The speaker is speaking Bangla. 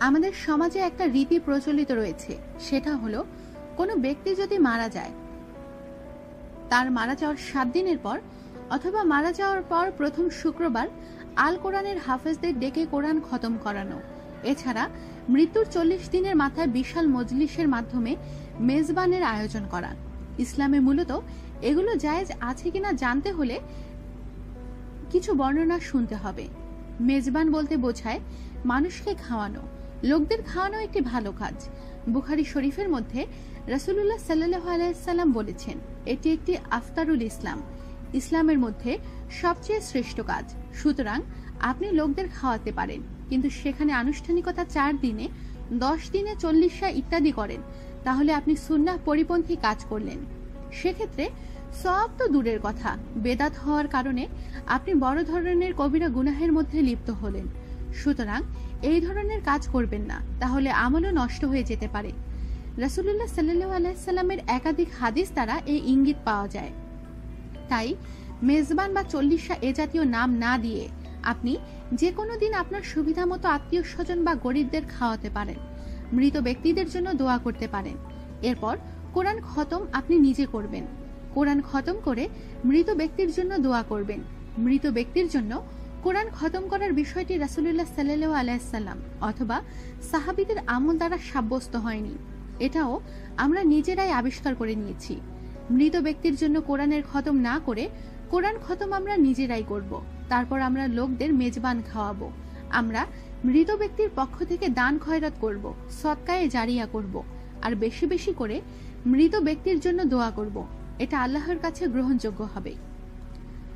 আমাদের সমাজে একটা রীতি প্রচলিত রয়েছে। সেটা হলো, কোনো ব্যক্তি যদি মারা যায়, তার মারা যাওয়ার সাত দিনের পর অথবা মারা যাওয়ার পর প্রথম শুক্রবার আল কোরআনের হাফেজদের ডেকে কোরআন খতম করানো। এছাড়া মৃত্যুর চল্লিশ দিনের মাথায় বিশাল মজলিসের মাধ্যমে মেজবানের আয়োজন করা। ইসলামে মূলত এগুলো জায়েজ আছে কিনা জানতে হলে কিছু বর্ণনা শুনতে হবে। মেজবান বলতে বোঝায়, মানুষকে খাওয়ানো। লোকদের খাওয়ানো একটি ভালো কাজ। বুখারি শরীফের মধ্যে রাসুল্লাহ সাল্লাহ আলাইসাল্লাম বলেছেন, এটি একটি আফতারুল ইসলাম। ইসলামের মধ্যে সবচেয়ে শ্রেষ্ঠ কাজ। সুতরাং আপনি লোকদের খাওয়াতে পারেন, কিন্তু সেখানে আনুষ্ঠানিকতা চার দিনে, দশ দিনে চল্লিশা ইত্যাদি করেন, তাহলে আপনি সুন্নাহ পরিপন্থী কাজ করলেন। সেক্ষেত্রে সব তো দূরের কথা। বেদাত হওয়ার কারণে আপনি বড় ধরনের কবিরা গুনাহের মধ্যে লিপ্ত হলেন। সুতরাং এই ধরনের কাজ করবেন না, তাহলে আমলও নষ্ট হয়ে যেতে পারে। রাসুল্লাহ সাল্লু আলাইসাল্লামের একাধিক হাদিস দ্বারা এই ইঙ্গিত পাওয়া যায়। তাই মেজবান বা চল্লিশা এ জাতীয় নাম না দিয়ে আপনি যে কোনো দিন আপনার সুবিধা মতো আত্মীয় স্বজন বা গরিবদের খাওয়াতে পারেন, মৃত ব্যক্তিদের জন্য দোয়া করতে পারেন। এরপর কোরআন খতম আপনি নিজে করবেন। কোরআন খতম করে মৃত ব্যক্তির জন্য দোয়া করবেন। মৃত ব্যক্তির জন্য কোরআন খতম করার বিষয়টি রাসুল্লাহ সাল্লু আলাইসাল্লাম অথবা সাহাবিদের আমল দ্বারা সাব্যস্ত হয়নি। এটাও আমরা নিজেরাই আবিষ্কার করে নিয়েছি। মৃত ব্যক্তির জন্য কোরআনের খতম না করে কোরআন খতম আমরা নিজেরাই করব। তারপর আমরা লোকদের মেজবান খাওয়াবো। আমরা মৃত ব্যক্তির পক্ষ থেকে দান খয়রাত করব, সৎকায়ে জারিয়া করব, আর বেশি বেশি করে মৃত ব্যক্তির জন্য দোয়া করব। এটা আল্লাহর কাছে গ্রহণযোগ্য হবে।